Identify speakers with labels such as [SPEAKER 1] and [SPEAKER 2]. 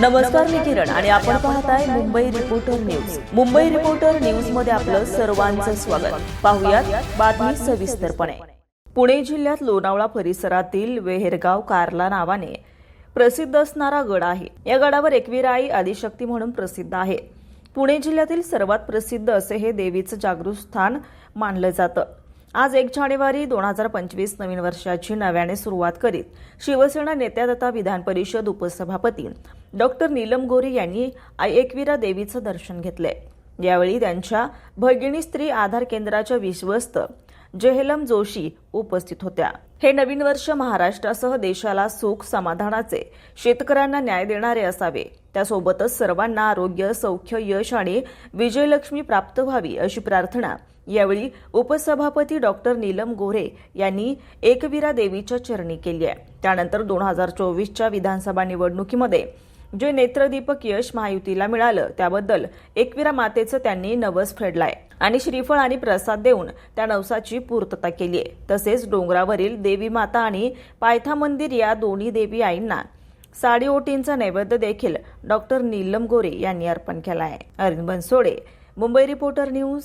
[SPEAKER 1] नमस्कार मी किरण आणि आपण पाहताय Mumbai reporter news Mumbai reporter न्यूजमध्ये आपलं सर्वांचं स्वागत. पाहुयात बातमी सविस्तरपणे. पुणे जिल्ह्यात लोणावळा परिसरातील वेहेरगाव कार्ला नावाने प्रसिद्ध असणारा गड आहे. या गडावर एकविराई आदिशक्ती म्हणून प्रसिद्ध आहे. पुणे जिल्ह्यातील सर्वात प्रसिद्ध असे हे देवीचं जागृत स्थान मानलं जातं. आज एक जानेवारी दोन हजार पंचवीस नवीन वर्षाची नव्याने सुरुवात करीत शिवसेना नेत्या तथा विधान परिषद उपसभापती डॉक्टर नीलम गोरे यांनी आई एकविरा देवीचं दर्शन घेतलंय. यावेळी त्यांच्या भगिनी स्त्री आधार केंद्राच्या विश्वस्त जेहलम जोशी उपस्थित होत्या. हे नवीन वर्ष महाराष्ट्रासह देशाला सुख समाधानाचे शेतकऱ्यांना न्याय देणारे असावे. त्यासोबतच सर्वांना आरोग्य सौख्य यश आणि विजयलक्ष्मी प्राप्त व्हावी अशी प्रार्थना यावेळी उपसभापती डॉक्टर नीलम गोरे यांनी एकवीरा देवीच्या चरणी केली आहे. त्यानंतर दोन हजार चोवीसच्या विधानसभा निवडणुकीमध्ये जे नेत्रदीपक यश महायुतीला मिळालं त्याबद्दल एकविरा मातेचं त्यांनी नवस फेडलाय. आणि श्रीफळ आणि प्रसाद देऊन त्या नवसाची पूर्तता केली आहे. तसेच डोंगरावरील देवी माता आणि पायथा मंदिर या दोन्ही देवी आईंना साडी ओटींचा नैवेद्य देखील डॉक्टर नीलम गोरे यांनी अर्पण केला आहे अरविंद बनसोडे मुंबई रिपोर्टर न्यूज